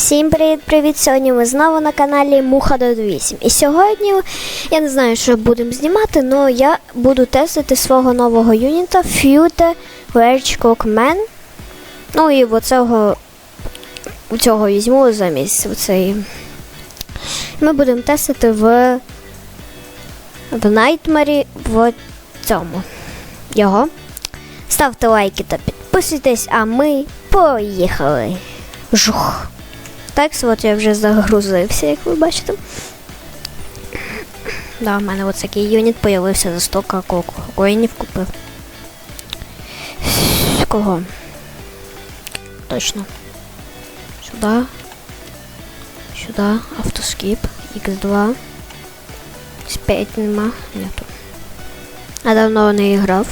Всім привіт-привіт! Сьогодні ми знову на каналі Муха до 8. І сьогодні я не знаю, що будемо знімати, але я буду тестити свого нового юніта Fute Verge Cockman. Ну і оцього цього візьму замість цей. Ми будемо тестити в в Nightmare в цьому його. Ставте лайки та підписуйтесь, а ми поїхали. Жух. Так, от я вже загрузився, як ви бачите. Да, в мене ось такий юніт появився за 100 коку. Коїнів купив. Кого? Точно. Сюди. Сюди. Автоскіп. Х2. С5 нема. Нету. А давно не грав.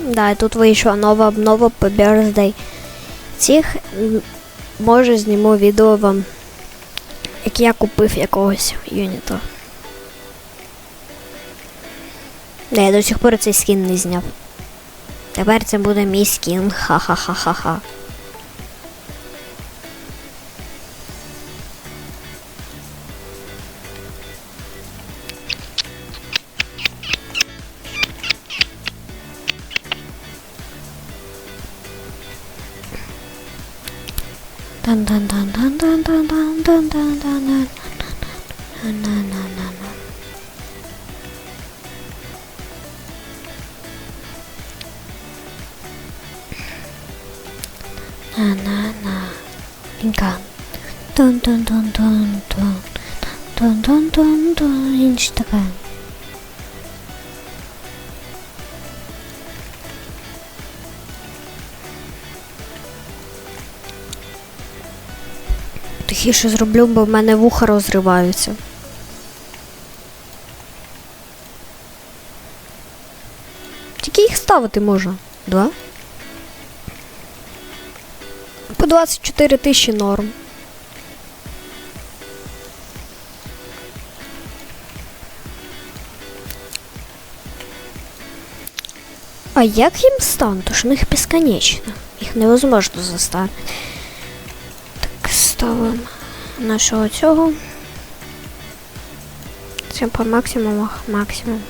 Да, і тут вийшла нова обнова по birthday. Цих може зніму відео вам, як я купив якогось юніта. Да, я до сих пор цей скін не зняв. Тепер це буде мій скін. Ха-ха-ха-ха-ха. だんだんだんだんだんだんだんだんだんだんだんだんだん Тихіше зроблю, бо в мене вуха розриваються. Тільки їх ставити можна. Два. По 24 тисячі норм. А як їм стан? Тож них безконечно. Їх невозможно заставити. Так, ставимо нашого цього. Це по максимумах максимум.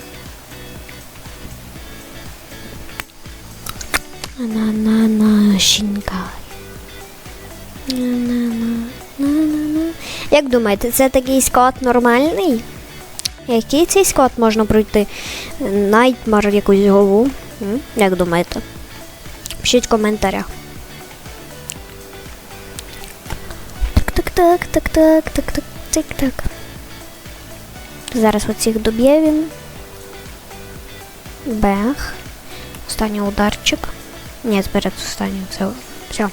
На-на-на, щінка. На-на-на-на-на-на. Як думаєте, це такий склад нормальний? Який цей склад можна пройти? Найтмар якусь голову? Як думаєте? Пишіть в коментарях. Так, так, так, так, так, так, так. Зараз оцих доб'є він. Бех. Останній ударчик. Ні, зберег останній. Все. все.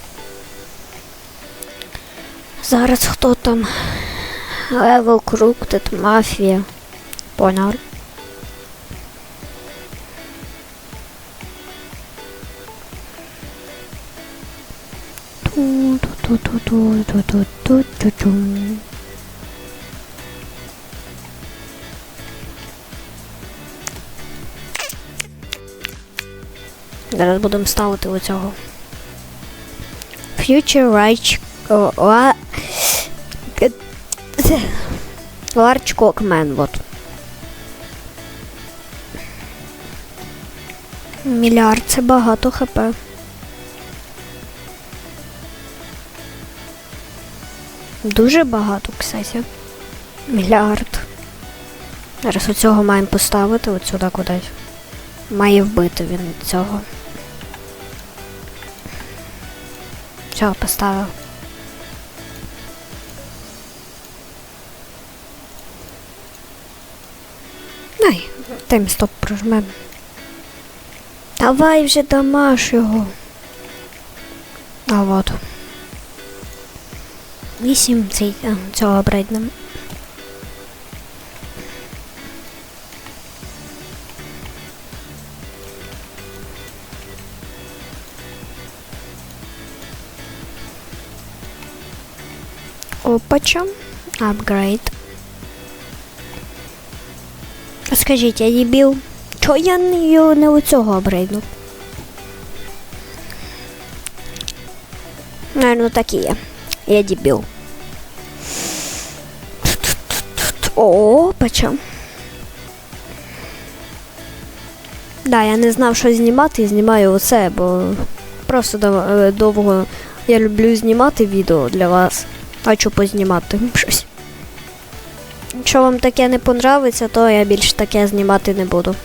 Зараз хто там? Level Круктед, мафія. Понял. Ту-ту-ту-ту-ту-ту-ту-ту. Зараз будемо ставити оцього. Future ла... Large Cockman, вот. Мільярд це багато хп. Дуже багато, кстати. Мільярд. Зараз оцього маємо поставити от сюди кудись. Має вбити він цього. Все, поставив. Ай, тайм стоп прожмем. Давай вже дамаш його. А от. Вісім цей, цього брейднем. Опача. Апгрейд. Скажіть, я дебіл? Чого я його не у цього апгрейдну? Наверно, так і є. Я дебіл. О, почав. Да, я не знав, що знімати, і знімаю оце, бо просто е, довго я люблю знімати відео для вас. Хочу познімати щось. Якщо вам таке не понравиться, то я більше таке знімати не буду.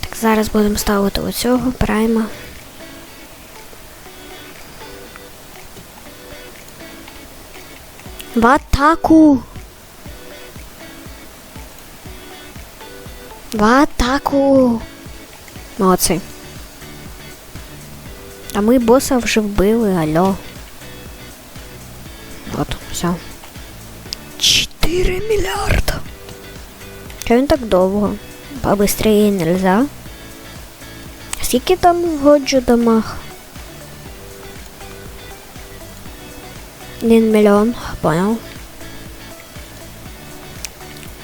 Так, зараз будемо ставити оцього прайма. В атаку! В атаку! Молодці. А ми боса вже вбили, алло. От, все. 4 мільярда. Чого він так довго? Побыстрее нельзя. Скільки там вгоджу дамаг? Один мільйон, понял.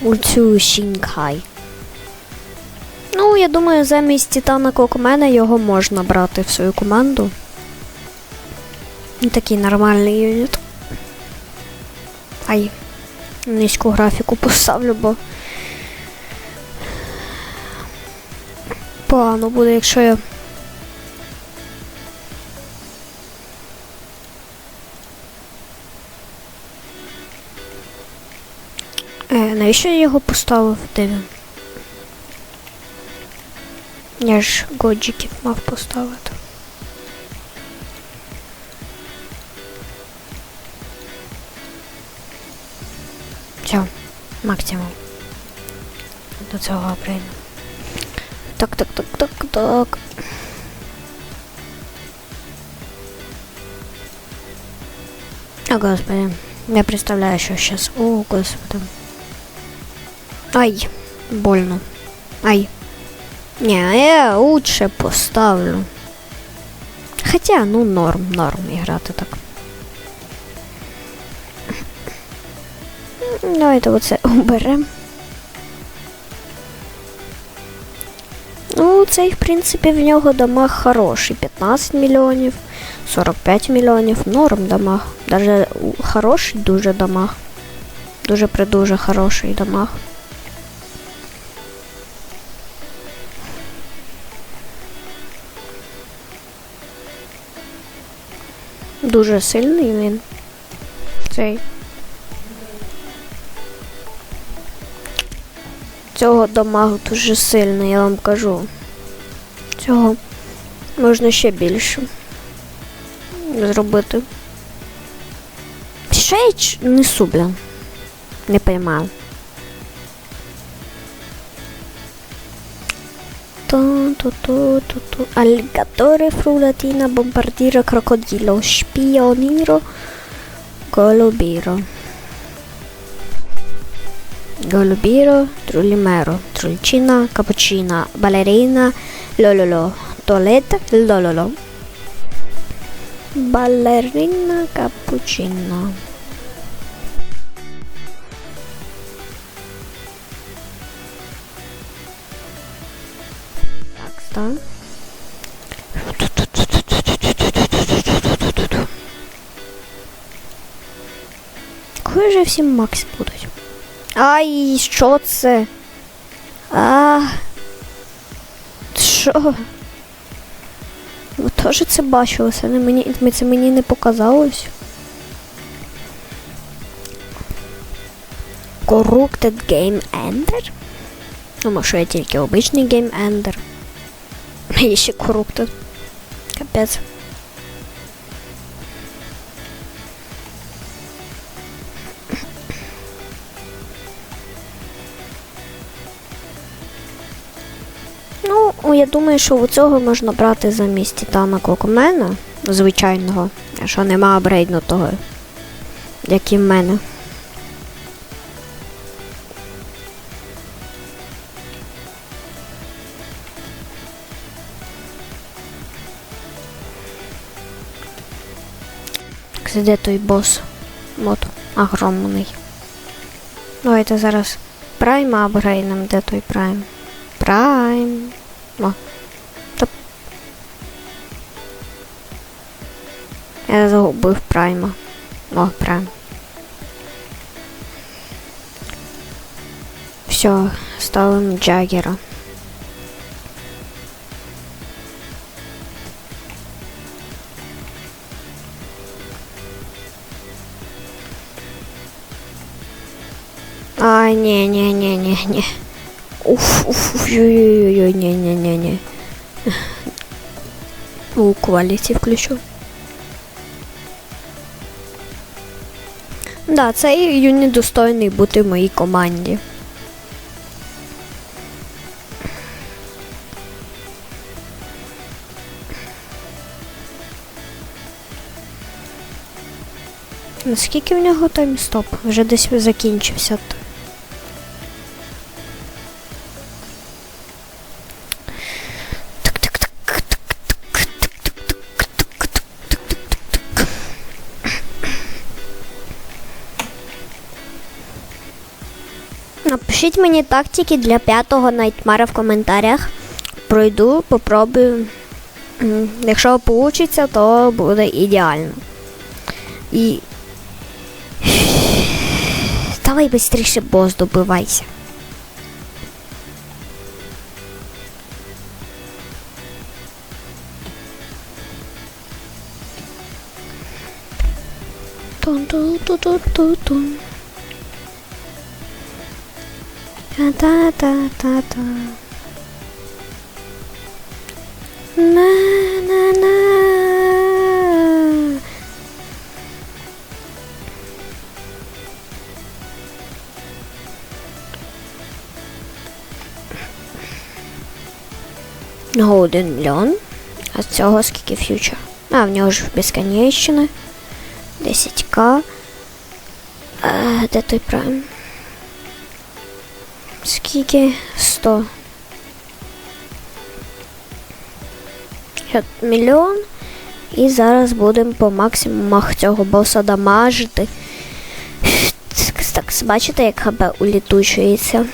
У цю Шінкай. Ну, я думаю, замість Титана Кокмена його можна брати в свою команду. Такий нормальний юніт. Ай, низьку графіку поставлю, бо погано буде, якщо я. Навіщо я його поставив? Він? Я ж годжиків мав поставити. Все, максимум. До цього прийду. Так, так, так, так, так. О, господи. Я представляю, що сейчас. О, господи. Ай, больно. Ай. Не, я лучше поставлю. Хотя, ну, норм, норм играти так. Давайте оце уберемо. Ну, цей, в принципі, в нього дамаг хороший. 15 мільйонів, 45 мільйонів, норм дамаг. Даже хороший дуже дамаг. Дуже придуже хороший дамаг. Дуже сильний він. Цей. Цього дамагу дуже сильний, я вам кажу. Цього можна ще більше зробити. Що я несу, блін? Не поймаю. Alligatore, frulatina, bombardiro, crocodilo, spioniro, golubiro. Golubiro, trullimero, trulcina, cappuccina, ballerina, lololo, toletta, lololo. Ballerina, cappuccina. Так. Коли же всі Макс будуть? Ай, що це? А. Що? Ви теж це бачили? Це не мені, це мені не показалось. Corrupted Game Ender? Ну, може, я тільки обичний Game Ender. Є ще Corrupted. Капець. Ну, я думаю, що у цього можна брати замість Титана Кокомена, звичайного, що нема апгрейднутого, як і в мене. Так, Де той бос? От, огромний. Давайте зараз прайма апгрейднем. Де той прайм? Прайм. О. Топ. Я загубив прайма. О, прайм. Все, ставимо Джаггера. Не, не, не, не, не. Уф, уф, уф, ой-ой-ой, не, не, не, не. У кваліті включу. Да, цей юніт достойний бути в моїй команді. Наскільки в нього таймстоп? Вже десь закінчився. Напишіть мені тактики для п'ятого найтмара в коментарях. Пройду, попробую. Якщо вийде, то буде ідеально. І. Давай швидше бос добивайся. Тун-тун-тун-тун-тун. Та-та-та-та-та. На-на-на. Його один. А з цього скільки фьючер? А, в нього ж безконечне. 10к. А, де той прайм? Скільки? 100. Ще Мільйон. І зараз будемо по максимумах цього боса дамажити. Так, бачите, як ХБ улітучується.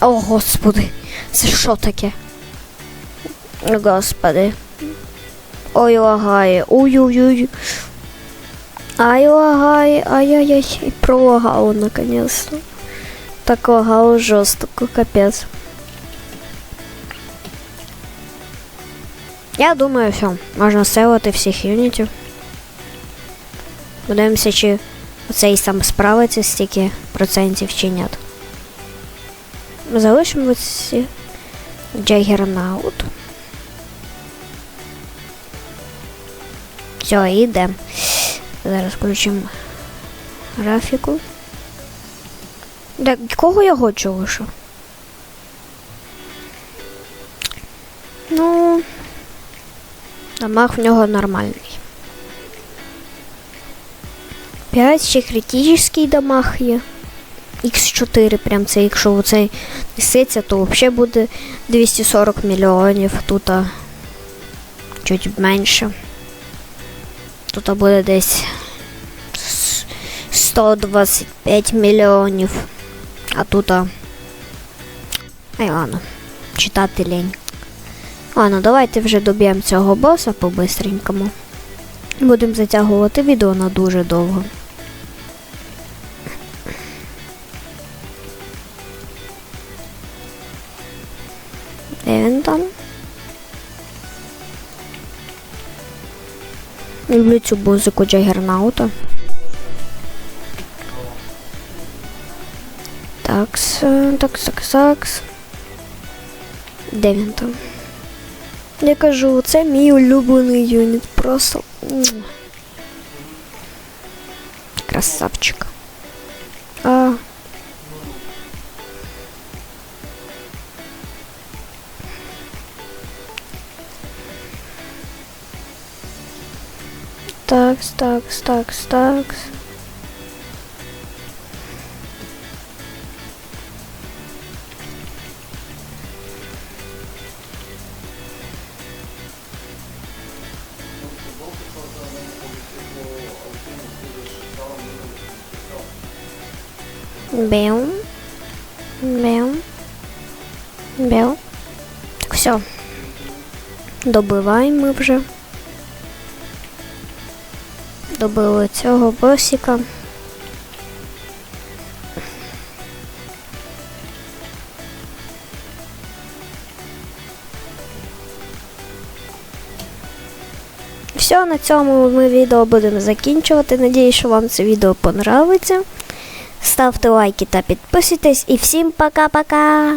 О, господи, це що таке? Господи. Ой, лагає. Ой-ой-ой. Ай, лагає. Ай-яй-яй. Пролагало наконец-то. Так лагало жорстко, капець. Я думаю, все. Можна селити всіх юнітів. Подивимося, чи оцей сам справиться стільки процентів чи ні. Залишимо ці Джаггера на аут. Все, йде. Зараз включимо графіку. Так, кого я хочу лише? Ну, дамаг в нього нормальний. 5 ще критичний дамаг є. Х4 прям це, якщо оцей несеться, то взагалі буде 240 мільйонів. Тут а, чуть менше. Тут буде десь 125 мільйонів. А тут. А... Ай, ладно, читати лень. Ладно, давайте вже доб'ємо цього боса по-бистренькому. Будемо затягувати відео на дуже довго. Де він там? Люблю цю музику Джаггернаута. Такс, такс, такс, такс. Де він там? Я кажу, це мій улюблений юніт. Просто. Красавчик. А. Такс, такс, такс, такс. Беум. Беум. Беум. Так, все. Добиваємо ми вже. добили цього босика. Все, на цьому ми відео будемо закінчувати. Надіюсь, що вам це відео понравиться. Ставте лайки та підписуйтесь. І всім пока-пока!